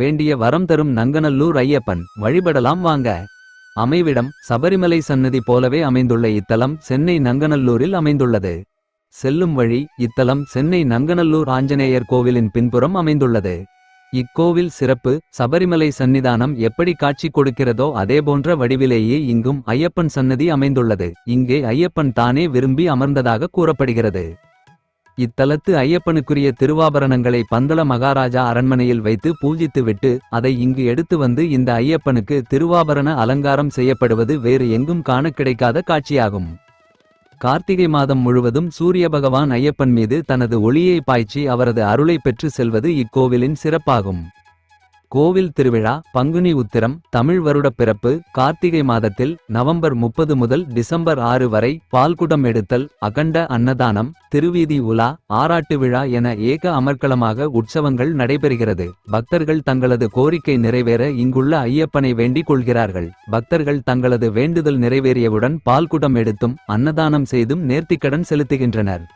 வேண்டிய வரம் தரும் நங்கநல்லூர் ஐயப்பன். வழிபடலாம் வாங்க. அமைவிடம் சபரிமலை சன்னதி போலவே அமைந்துள்ள இத்தலம் சென்னை நங்கநல்லூரில் அமைந்துள்ளது. செல்லும் வழி இத்தலம் சென்னை நங்கநல்லூர் ஆஞ்சநேயர் கோவிலின் பின்புறம் அமைந்துள்ளது. இக்கோவில் சிறப்பு சபரிமலை சன்னிதானம் எப்படி காட்சி கொடுக்கிறதோ அதேபோன்ற வடிவிலேயே இங்கும் ஐயப்பன் சன்னதி அமைந்துள்ளது. இங்கே ஐயப்பன் தானே விரும்பி அமர்ந்ததாக கூறப்படுகிறது. இத்தலத்து ஐயப்பனுக்குரிய திருவாபரணங்களை பந்தள மகாராஜா அரண்மனையில் வைத்து பூஜித்துவிட்டு அதை இங்கு எடுத்து வந்து இந்த ஐயப்பனுக்கு திருவாபரண அலங்காரம் செய்யப்படுவது வேறு எங்கும் காண கிடைக்காத காட்சியாகும். கார்த்திகை மாதம் முழுவதும் சூரிய பகவான் ஐயப்பன் மீது தனது ஒளியை பாய்ச்சி அவரது அருளை பெற்று செல்வது இக்கோவிலின் சிறப்பாகும். கோவில் திருவிழா பங்குனி உத்திரம் தமிழ் வருடப் பிறப்பு கார்த்திகை மாதத்தில் நவம்பர் முப்பது முதல் டிசம்பர் ஆறு வரை பால்குடம் எடுத்தல் அகண்ட அன்னதானம் திருவீதி உலா ஆராட்டு விழா என ஏக அமர்க்களமாக உற்சவங்கள் நடைபெறுகிறது. பக்தர்கள் தங்களது கோரிக்கை நிறைவேற இங்குள்ள ஐயப்பனை வேண்டிக் கொள்கிறார்கள். பக்தர்கள் தங்களது வேண்டுதல் நிறைவேறியவுடன் பால்குடம் எடுத்தும் அன்னதானம் செய்தும் நேர்த்திக்கடன் செலுத்துகின்றனர்.